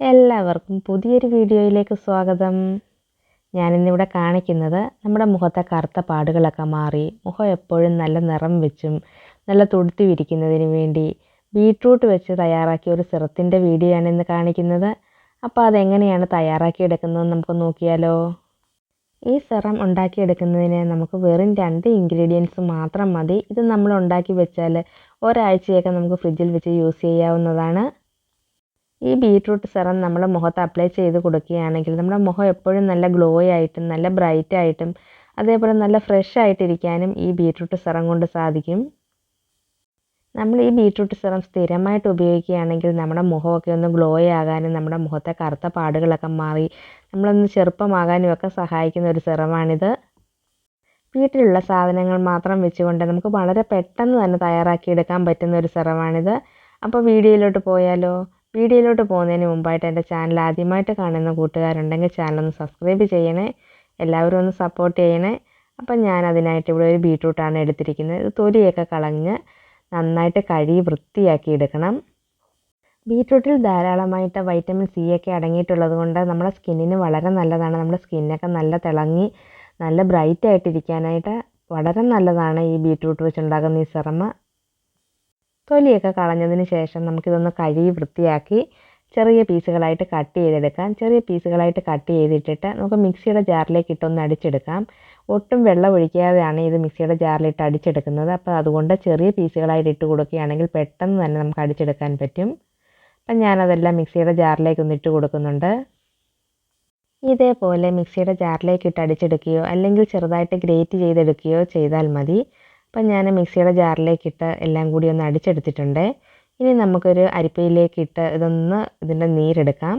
എല്ലാവർക്കും പുതിയൊരു വീഡിയോയിലേക്ക് സ്വാഗതം. ഞാനിന്നിവിടെ കാണിക്കുന്നത് നമ്മുടെ മുഖത്തെ കറുത്ത പാടുകളൊക്കെ മാറി മുഖം എപ്പോഴും നല്ല നിറം വെച്ചും നല്ല തുടുത്തി വിരിക്കുന്നതിന് വേണ്ടി ബീട്രൂട്ട് വെച്ച് തയ്യാറാക്കിയ ഒരു സിറത്തിന്റെ വീഡിയോ ആണ് ഇന്ന് കാണിക്കുന്നത്. അപ്പോൾ അതെങ്ങനെയാണ് തയ്യാറാക്കിയെടുക്കുന്നതെന്ന് നമുക്ക് നോക്കിയാലോ. ഈ സിറം ഉണ്ടാക്കിയെടുക്കുന്നതിന് നമുക്ക് വെറും രണ്ട് ഇൻഗ്രീഡിയൻസ് മാത്രം മതി. ഇത് നമ്മൾ ഉണ്ടാക്കി വെച്ചാൽ ഒരാഴ്ചയൊക്കെ നമുക്ക് ഫ്രിഡ്ജിൽ വെച്ച് യൂസ് ചെയ്യാവുന്നതാണ്. ഈ ബീട്രൂട്ട് സെറം നമ്മൾ മുഖത്ത് അപ്ലൈ ചെയ്ത് കൊടുക്കുകയാണെങ്കിൽ നമ്മുടെ മുഖം എപ്പോഴും നല്ല ഗ്ലോ ആയിട്ടും നല്ല ബ്രൈറ്റ് ആയിട്ടും അതേപോലെ നല്ല ഫ്രഷ് ആയിട്ടിരിക്കാനും ഈ ബീട്രൂട്ട് സെറം കൊണ്ട് സാധിക്കും. നമ്മൾ ഈ ബീട്രൂട്ട് സെറം സ്ഥിരമായിട്ട് ഉപയോഗിക്കുകയാണെങ്കിൽ നമ്മുടെ മുഖമൊക്കെ ഒന്ന് ഗ്ലോ ആകാനും നമ്മുടെ മുഖത്തെ കറുത്ത പാടുകളൊക്കെ മാറി നമ്മളൊന്ന് ചെറുപ്പമാകാനും ഒക്കെ സഹായിക്കുന്ന ഒരു സെറമാണിത്. വീട്ടിലുള്ള സാധനങ്ങൾ മാത്രം വെച്ചുകൊണ്ട് നമുക്ക് വളരെ പെട്ടെന്ന് തന്നെ തയ്യാറാക്കിയെടുക്കാൻ പറ്റുന്ന ഒരു സെറമാണിത്. അപ്പോൾ വീഡിയോയിലോട്ട് പോയാലോ? വീഡിയോയിലോട്ട് പോകുന്നതിന് മുമ്പായിട്ട് എന്റെ ചാനൽ ആദ്യമായിട്ട് കാണുന്ന കൂട്ടുകാരുണ്ടെങ്കിൽ ചാനൽ ഒന്ന് സബ്സ്ക്രൈബ് ചെയ്യണേ. എല്ലാവരും ഒന്ന് സപ്പോർട്ട് ചെയ്യണേ. അപ്പം ഞാൻ അതിനായിട്ട് ഇവിടെ ഒരു ബീട്രൂട്ടാണ് എടുത്തിരിക്കുന്നത്. ഇത് തൊലിയൊക്കെ കളഞ്ഞ് നന്നായിട്ട് കഴുകി വൃത്തിയാക്കി എടുക്കണം. ബീട്രൂട്ടിൽ ധാരാളമായിട്ട് വൈറ്റമിൻ സി ഒക്കെ അടങ്ങിയിട്ടുള്ളത് കൊണ്ട് നമ്മുടെ സ്കിന്നിന് വളരെ നല്ലതാണ്. നമ്മുടെ സ്കിന്നൊക്കെ നല്ല തിളങ്ങി നല്ല ബ്രൈറ്റ് ആയിട്ടിരിക്കാനായിട്ട് വളരെ നല്ലതാണ് ഈ ബീട്രൂട്ട് വെച്ചുണ്ടാക്കുന്ന ഈ സിറമ്. തൊലിയൊക്കെ കളഞ്ഞതിന് ശേഷം നമുക്കിതൊന്ന് കഴുകി വൃത്തിയാക്കി ചെറിയ പീസുകളായിട്ട് കട്ട് ചെയ്തെടുക്കാം. ചെറിയ പീസുകളായിട്ട് കട്ട് ചെയ്തിട്ടിട്ട് നമുക്ക് മിക്സിയുടെ ജാറിലേക്ക് ഇട്ടൊന്ന് അടിച്ചെടുക്കാം. ഒട്ടും വെള്ളം ഒഴിക്കാതെയാണ് ഇത് മിക്സിയുടെ ജാറിലിട്ട് അടിച്ചെടുക്കുന്നത്. അപ്പോൾ അതുകൊണ്ട് ചെറിയ പീസുകളായിട്ട് ഇട്ട് കൊടുക്കുകയാണെങ്കിൽ പെട്ടെന്ന് തന്നെ നമുക്ക് അടിച്ചെടുക്കാൻ പറ്റും. അപ്പം ഞാനതെല്ലാം മിക്സിയുടെ ജാറിലേക്ക് ഒന്ന് ഇട്ട് കൊടുക്കുന്നുണ്ട്. ഇതേപോലെ മിക്സിയുടെ ജാറിലേക്ക് ഇട്ട് അടിച്ചെടുക്കുകയോ അല്ലെങ്കിൽ ചെറുതായിട്ട് ഗ്രേറ്റ് ചെയ്തെടുക്കുകയോ ചെയ്താൽ മതി. അപ്പം ഞാൻ മിക്സിയുടെ ജാറിലേക്കിട്ട് എല്ലാം കൂടി ഒന്ന് അടിച്ചെടുത്തിട്ടുണ്ട്. ഇനി നമുക്കൊരു അരിപ്പയിലേക്കിട്ട് ഇതൊന്ന് ഇതിന്റെ നീരെടുക്കാം.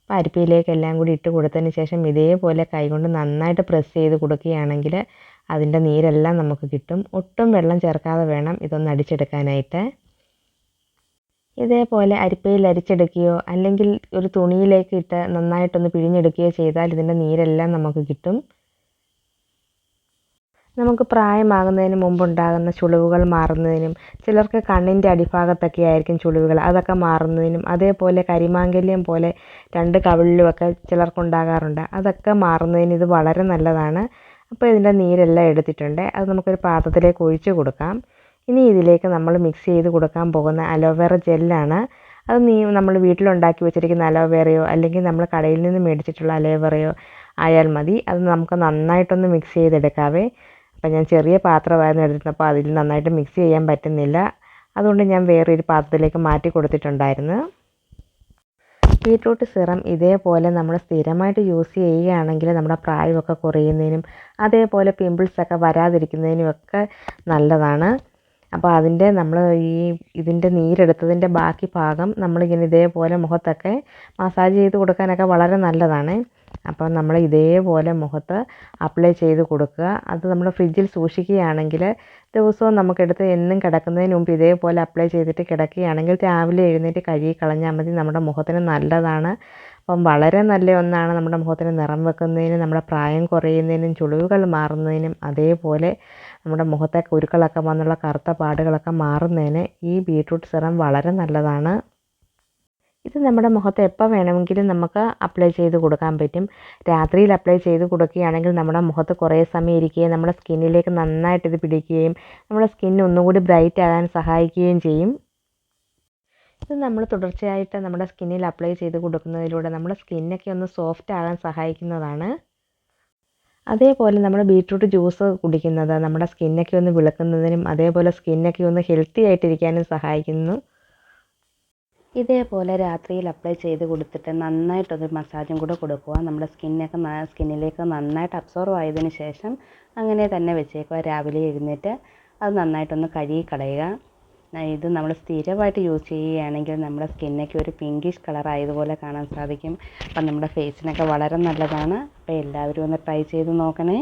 അപ്പോൾ അരിപ്പയിലേക്ക് എല്ലാം കൂടി ഇട്ട് കൊടുത്തതിന് ശേഷം ഇതേപോലെ കൈകൊണ്ട് നന്നായിട്ട് പ്രസ് ചെയ്ത് കൊടുക്കുകയാണെങ്കിൽ അതിന്റെ നീരെല്ലാം നമുക്ക് കിട്ടും. ഒട്ടും വെള്ളം ചേർക്കാതെ വേണം ഇതൊന്ന് അടിച്ചെടുക്കാനായിട്ട്. ഇതേപോലെ അരിപ്പയിൽ അരിച്ചെടുക്കുകയോ അല്ലെങ്കിൽ ഒരു തുണിയിലേക്ക് ഇട്ട് നന്നായിട്ടൊന്ന് പിഴിഞ്ഞെടുക്കുകയോ ചെയ്താൽ ഇതിന്റെ നീരെല്ലാം നമുക്ക് കിട്ടും. നമുക്ക് പ്രായമാകുന്നതിന് മുമ്പുണ്ടാകുന്ന ചുളിവുകൾ മാറുന്നതിനും ചിലർക്ക് കണ്ണിന്റെ അടിഭാഗത്തൊക്കെ ആയിരിക്കും ചുളിവുകൾ. അതൊക്കെ മാറുന്നതിനും അതേപോലെ കരിമാങ്കല്യം പോലെ രണ്ട് കവിളിലുമൊക്കെ ചിലർക്കുണ്ടാകാറുണ്ട്. അതൊക്കെ മാറുന്നതിന് ഇത് വളരെ നല്ലതാണ്. അപ്പോൾ ഇതിന്റെ നീരെല്ലാം എടുത്തിട്ടുണ്ട്. അത് നമുക്കൊരു പാത്രത്തിലേക്ക് ഒഴിച്ച് കൊടുക്കാം. ഇനി ഇതിലേക്ക് നമ്മൾ മിക്സ് ചെയ്ത് കൊടുക്കാൻ പോകുന്ന അലോവേറ ജെല്ലാണ്. അത് നീ നമ്മൾ വീട്ടിലുണ്ടാക്കി വെച്ചിരിക്കുന്ന അലോവേറയോ അല്ലെങ്കിൽ നമ്മൾ കടയിൽ നിന്ന് മേടിച്ചിട്ടുള്ള അലോവേറയോ ആയാൽ മതി. അത് നമുക്ക് നന്നായിട്ടൊന്ന് മിക്സ് ചെയ്തെടുക്കാവേ. അപ്പം ഞാൻ ചെറിയ പാത്രമായിരുന്നു എടുത്തപ്പോൾ അതിൽ നന്നായിട്ട് മിക്സ് ചെയ്യാൻ പറ്റുന്നില്ല. അതുകൊണ്ട് ഞാൻ വേറൊരു പാത്രത്തിലേക്ക് മാറ്റി കൊടുത്തിട്ടുണ്ടായിരുന്നു. ബീട്രൂട്ട് സിറം ഇതേപോലെ നമ്മൾ സ്ഥിരമായിട്ട് യൂസ് ചെയ്യുകയാണെങ്കിൽ നമ്മുടെ പ്രായമൊക്കെ കുറയുന്നതിനും അതേപോലെ പിമ്പിൾസൊക്കെ വരാതിരിക്കുന്നതിനും ഒക്കെ നല്ലതാണ്. അപ്പോൾ അതിന്റെ നമ്മൾ ഈ ഇതിന്റെ നീരെടുത്തതിന്റെ ബാക്കി ഭാഗം നമ്മളിങ്ങനെ ഇതേപോലെ മുഖത്തൊക്കെ മസാജ് ചെയ്ത് കൊടുക്കാനൊക്കെ വളരെ നല്ലതാണ്. അപ്പോൾ നമ്മൾ ഇതേപോലെ മുഖത്ത് അപ്ലൈ ചെയ്ത് കൊടുക്കുക. അത് നമ്മൾ ഫ്രിഡ്ജിൽ സൂക്ഷിക്കുകയാണെങ്കിൽ ദിവസവും നമുക്കെടുത്ത് എന്നും കിടക്കുന്നതിന് മുമ്പ് ഇതേപോലെ അപ്ലൈ ചെയ്തിട്ട് കിടക്കുകയാണെങ്കിൽ രാവിലെ എഴുന്നേറ്റ് കഴുകി കളഞ്ഞാൽ മതി. നമ്മുടെ മുഖത്തിന് നല്ലതാണ്. അപ്പം വളരെ നല്ല ഒന്നാണ് നമ്മുടെ മുഖത്തിന് നിറം വെക്കുന്നതിനും നമ്മുടെ പ്രായം കുറയുന്നതിനും ചുളിവുകൾ മാറുന്നതിനും അതേപോലെ നമ്മുടെ മുഖത്തെ കുരുക്കളൊക്കെ വന്നുള്ള കറുത്ത പാടുകളൊക്കെ മാറുന്നതിന് ഈ ബീട്രൂട്ട് സിറം വളരെ നല്ലതാണ്. ഇത് നമ്മുടെ മുഖത്ത് എപ്പോൾ വേണമെങ്കിലും നമുക്ക് അപ്ലൈ ചെയ്ത് കൊടുക്കാൻ പറ്റും. രാത്രിയിൽ അപ്ലൈ ചെയ്ത് കൊടുക്കുകയാണെങ്കിൽ നമ്മുടെ മുഖത്ത് കുറേ സമയം ഇരിക്കുകയും നമ്മുടെ സ്കിന്നിലേക്ക് നന്നായിട്ട് ഇത് പിടിക്കുകയും നമ്മുടെ സ്കിൻ ഒന്നുകൂടി ബ്രൈറ്റ് ആകാൻ സഹായിക്കുകയും ചെയ്യും. ഇത് നമ്മൾ തുടർച്ചയായിട്ട് നമ്മുടെ സ്കിന്നിൽ അപ്ലൈ ചെയ്ത് കൊടുക്കുന്നതിലൂടെ നമ്മുടെ സ്കിന്നൊക്കെ ഒന്ന് സോഫ്റ്റ് ആകാൻ സഹായിക്കുന്നതാണ്. അതേപോലെ നമ്മൾ ബീട്രൂട്ട് ജ്യൂസ് കുടിക്കുന്നത് നമ്മുടെ സ്കിന്നൊക്കെ ഒന്ന് വിളക്കുന്നതിനും അതേപോലെ സ്കിന്നൊക്കെ ഒന്ന് ഹെൽത്തി ആയിട്ടിരിക്കാനും സഹായിക്കുന്നു. ഇതേപോലെ രാത്രിയിൽ അപ്ലൈ ചെയ്ത് കൊടുത്തിട്ട് നന്നായിട്ടൊരു മസാജും കൂടെ കൊടുക്കുക. നമ്മുടെ സ്കിന്നൊക്കെ സ്കിന്നിലേക്ക് നന്നായിട്ട് അബ്സോർവ് ആയതിനു ശേഷം അങ്ങനെ തന്നെ വെച്ചേക്കുക. രാവിലെ എഴുന്നേറ്റ് അത് നന്നായിട്ടൊന്ന് കഴുകി കളയുക. ഇത് നമ്മൾ സ്ഥിരമായിട്ട് യൂസ് ചെയ്യുകയാണെങ്കിൽ നമ്മുടെ സ്കിന്നൊക്കെ ഒരു പിങ്കിഷ് കളർ ആയതുപോലെ കാണാൻ സാധിക്കും. അപ്പം നമ്മുടെ ഫേസിനൊക്കെ വളരെ നല്ലതാണ്. അപ്പോൾ എല്ലാവരും ഒന്ന് ട്രൈ ചെയ്ത് നോക്കണേ.